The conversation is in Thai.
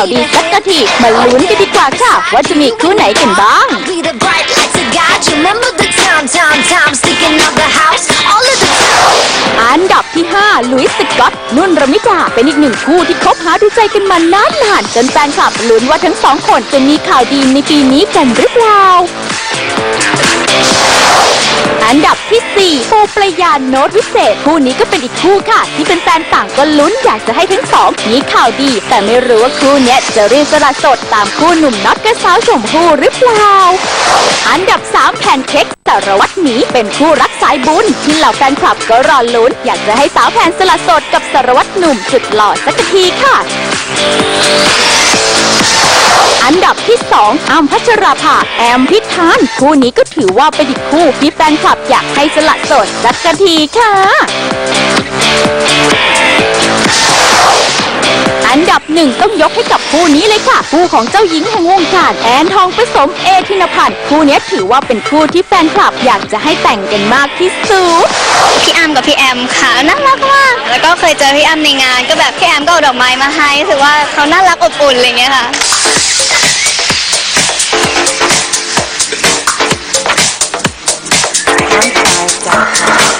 ข่าวดีสักกะทีมาลุ้นกันดีกว่าค่ะ ว่าจะมีคู่ไหนกันบ้าง Be the bright lights to guide you. Remember the time, time, time, sticking out the house. All of the time. อันดับที่ 5 ลุยส์สกอตนุ่นระมิดาเป็นอีกหนึ่งคู่ที่คบหาดูใจกันมานานนานๆจนแฟนคลับลุ้นว่าทั้งสองคนจะมีข่าวดีในปีนี้กันหรือเปล่า อันดับที่4โปประยานโน้ตวิเศษ คู่นี้ก็เป็นอีกคู่ค่ะ ที่เป็นแฟนต่างก็ลุ้นอยากจะให้ทั้งสองมีข่าวดี แต่ไม่รู้ว่าคู่เนี้ยจะเรียนสละสดตามคู่หนุ่มน็อตกับสาวชมพู่หรือเปล่า อันดับ 3 แพนเค้กสารวัตรหมีเป็นคู่รักสายบุญที่เหล่าแฟนคลับก็รอลุ้น อยากจะให้สาวแพนสละสดกับสารวัตรหนุ่มสุดหล่อสักทีค่ะ อันดับที่2อ้ำพัชราภาแอมพิธาน คู่นี้ก็ถือว่าเป็นอีกคู่ที่แฟนคลับอยากให้สละโสดสักะทีค่ะ อันดับหนึ่งต้องยกให้กับคู่นี้เลยค่ะ คู่ของเจ้าหญิงแห่งวงการแอนทองผสมเอธินพันธ์คู่นี้ถือว่าเป็นคู่ที่แฟนคลับอยากจะให้แต่งกันมากที่สุดพี่อ้ำกับพี่แอมค่ะน่ารักมากแล้วก็เคยเจอพี่อ้ำในงาน ก็แบบพี่แอมก็เอาดอกไม้มาให้รู้สึกว่าเขาน่ารักอบอุ่นอะไรเงี้ยค่ะ soundcloud.com.